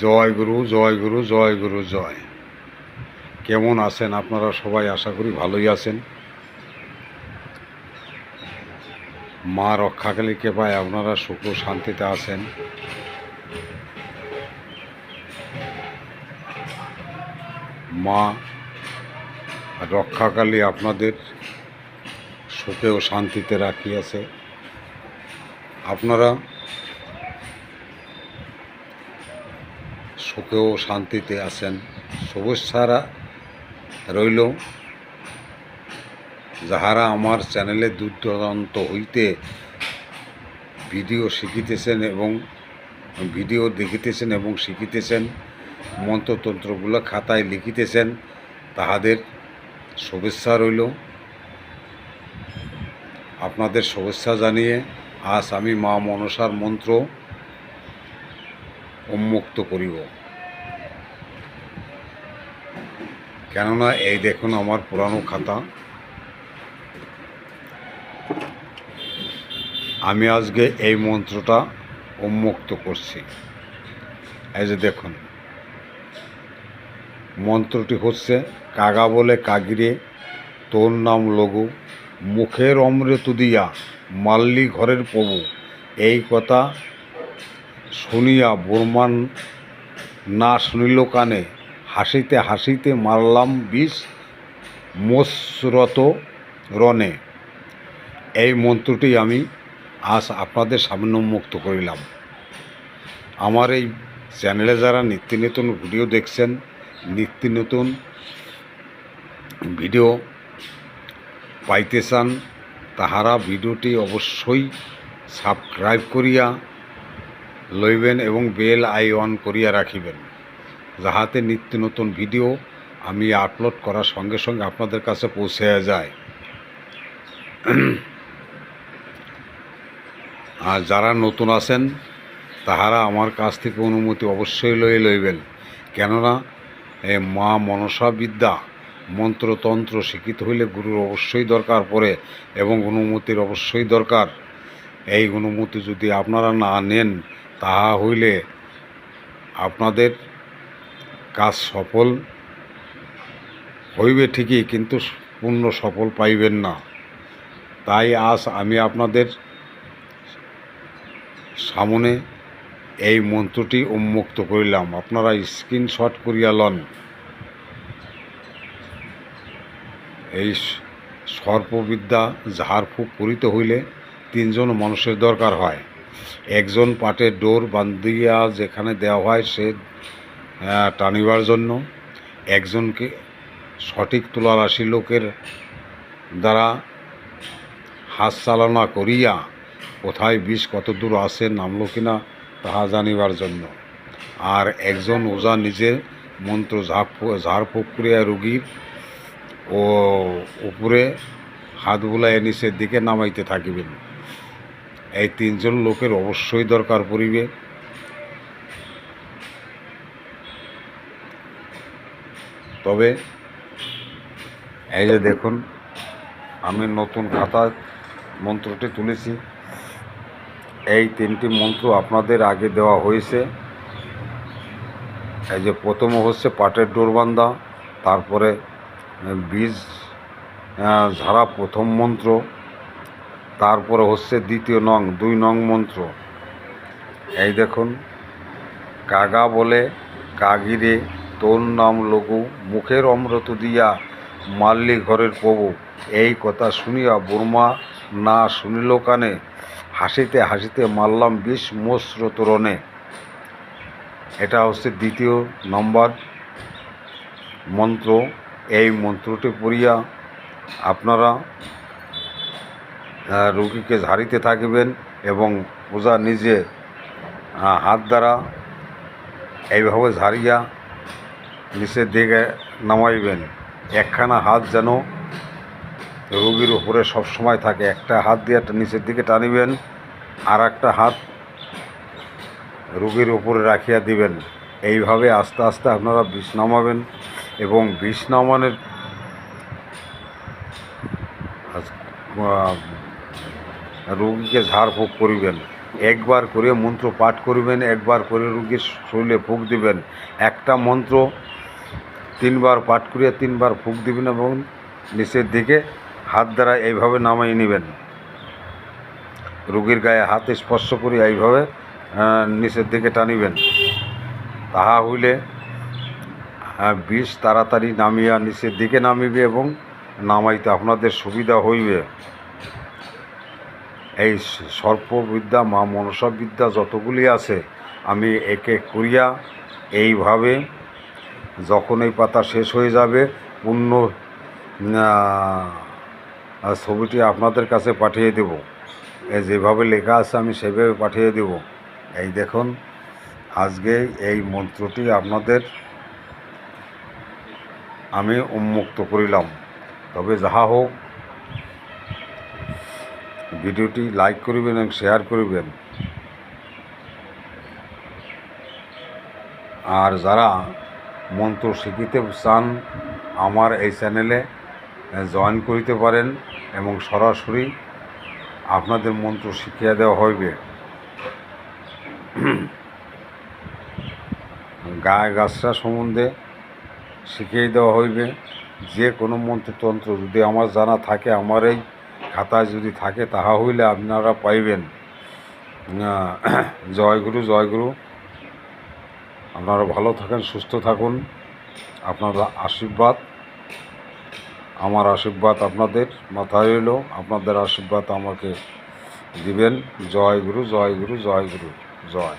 জয় গুরু জয় গুরু জয় গুরু, জয়। কেমন আছেন আপনারা সবাই? আশা করি ভালোই আছেন। মা রক্ষাকালী কৃপায় আপনারা সুখ শান্তিতে আছেন। মা রক্ষাকালী আপনাদের সুখে ও শান্তিতে রাখিয়াছে। আপনারা সুখে ও শান্তিতে আছেন। শুভেচ্ছারা রইল। যাহারা আমার চ্যানেলে দূর হইতে ভিডিও শিখিতেছেন এবং ভিডিও দেখিতেছেন এবং শিখিতেছেন, মন্ত্রতন্ত্রগুলো খাতায় লিখিতেছেন, তাহাদের শুভেচ্ছা রইল। আপনাদের শুভেচ্ছা জানিয়ে আজ আমি মা মনসার মন্ত্র উন্মুক্ত করিব। কেননা এই দেখুন আমার পুরানো খাতা। আমি আজকে এই মন্ত্রটা উন্মুক্ত করছি। এই যে দেখুন। মন্ত্রটি হচ্ছে, কাগা বলে কাগিরে, তোর নাম লঘু, মুখের অমৃত দিয়া মাল্লি ঘরের প্রভু। এই কথা শুনিয়া বোরমান না শুনিল কানে হাসিতে হাসিতে মারলাম বিষ মোসরত রনে এই মন্ত্রটি আমি আজ আপনাদের সামনে উন্মুক্ত করিলাম। আমার এই চ্যানেলে যারা নিত্য নতুন ভিডিও দেখছেন, নিত্য নতুন ভিডিও পাইতে চান, তাহারা ভিডিওটি অবশ্যই সাবস্ক্রাইব করিয়া লইবেন এবং বেল আই অন করিয়া রাখিবেন। যাহাতে নিত্য নতুন ভিডিও আমি আপলোড করার সঙ্গে সঙ্গে আপনাদের কাছে পৌঁছে যায়। আর যারা নতুন আছেন, তাহারা আমার কাছ থেকে অনুমতি অবশ্যই লয়ে লইবেন। কেননা, এ মা মনসা বিদ্যা মন্ত্রতন্ত্র শিক্ষিত হইলে গুরুর অবশ্যই দরকার পড়ে এবং অনুমতির অবশ্যই দরকার। এই অনুমতি যদি আপনারা না নেন, তাহা হইলে আপনাদের কাজ সফল হইবে ঠিকই, কিন্তু পূর্ণ সফল পাইবেন না। তাই আজ আমি আপনাদের সামনে এই মন্ত্রটি উন্মুক্ত করিলাম। আপনারা স্ক্রিনশট করিয়া লন। এই সর্পবিদ্যা ঝাড়ফুঁক করিতে হইলে তিনজন মানুষের দরকার হয়। একজন পাটের ডোর বান্ধিয়া যেখানে দেওয়া হয় সে টানিবার জন্য একজনকে সঠিক তুলারাশি লোকের দ্বারা হাত চালনা করিয়া কোথায় বিষ কত দূর আছে, নামলো কিনা তাহা জানিবার জন্য। আর একজন ওজা নিজে মন্ত্র ঝাপ ঝাড়ফুঁক করিয়া রুগীর ও উপরে হাত বুলায় নিচের দিকে নামাইতে থাকিবেন। এই তিনজন লোকের অবশ্যই দরকার পড়িবে। তবে এই যে দেখুন, আমি নতুন খাতা মন্ত্রটি তুলেছি। এই তিনটি মন্ত্র আপনাদের আগে দেওয়া হয়েছে। এই যে প্রথম হচ্ছে পাটের ডোরবান্ধা তারপরে বীজ ঝাড়া প্রথম মন্ত্র, তারপরে হচ্ছে দ্বিতীয় নং, দুই নং মন্ত্র। এই দেখুন, কাগা বলে কাগিরে তোর নাম লঘু, মুখের অমৃত দিয়া মাল্লি ঘরের প্রভু। এই কথা শুনিয়া বুর্মা না শুনিল কানে, হাসিতে হাসিতে মারলাম বিষ মোস্র তোরণে। এটা হচ্ছে দ্বিতীয় নম্বর মন্ত্র। এই মন্ত্রটি পড়িয়া আপনারা রুগীকে ঝাড়িতে থাকিবেন এবং ওজা নিজে হাত দ্বারা এইভাবে ঝাড়িয়া নিচের দিকে নামাইবেন। একখানা হাত যেন রোগীর উপরে সব সময় থাকে। একটা হাত দিয়ে একটা নিচের দিকে টানিবেন আর একটা হাত রোগীর উপরে রাখিয়া দিবেন। এইভাবে আস্তে আস্তে আপনারা বিষ নামাবেন এবং বিষ নামানোর আহ, ঝাড় ঝাড়ফুঁক করিবেন। একবার করে মন্ত্র পাঠ করিবেন একবার করে রুগীর শরীরে ফুক দিবেন। একটা মন্ত্র তিনবার পাঠ করিয়া তিনবার ফুক দিবেন এবং নিচের দিকে হাত দ্বারা এইভাবে নামাই নেবেন। রুগীর গায়ে হাত স্পর্শ করি এইভাবে নিচের দিকে টানিবেন। তাহা হইলে বিষ তাড়াতাড়ি নামিয়া নিচের দিকে নামিবে এবং নামাইতে আপনাদের সুবিধা হইবে। এই সর্পবিদ্যা, মা মনসা বিদ্যা যতগুলি আছে, আমি এক করিয়া এইভাবে যখন এই পাতা শেষ হয়ে যাবে, পূর্ণ ছবিটি আপনাদের কাছে পাঠিয়ে দেব। যেভাবে লেখা আছে আমি সেভাবে পাঠিয়ে দেব। এই দেখুন, আজকে এই মন্ত্রটি আপনাদের আমি উন্মুক্ত করিলাম। তবে যাহা হোক, ভিডিওটি লাইক করিবেন এবং শেয়ার করিবেন। আর যারা মন্ত্র শিখিতে চান, আমার এই চ্যানেলে জয়েন করিতে পারেন এবং সরাসরি আপনাদের মন্ত্র শিখিয়ে দেওয়া হইবে। গায়ে গাছরা সম্বন্ধে শিখিয়ে দেওয়া হইবে। যে কোনো মন্ত্রতন্ত্র যদি আমার জানা থাকে, আমার এই খাতায় যদি থাকে, তাহা হইলে আপনারা পাইবেন। জয়গুরু জয়গুরু। আপনারা ভালো থাকেন, সুস্থ থাকুন। আপনারা আশীর্বাদ, আমার আশীর্বাদ আপনাদের মাথায় এলো। আপনাদের আশীর্বাদ আমাকে দিবেন। জয় গুরু জয় গুরু জয় গুরু, জয়।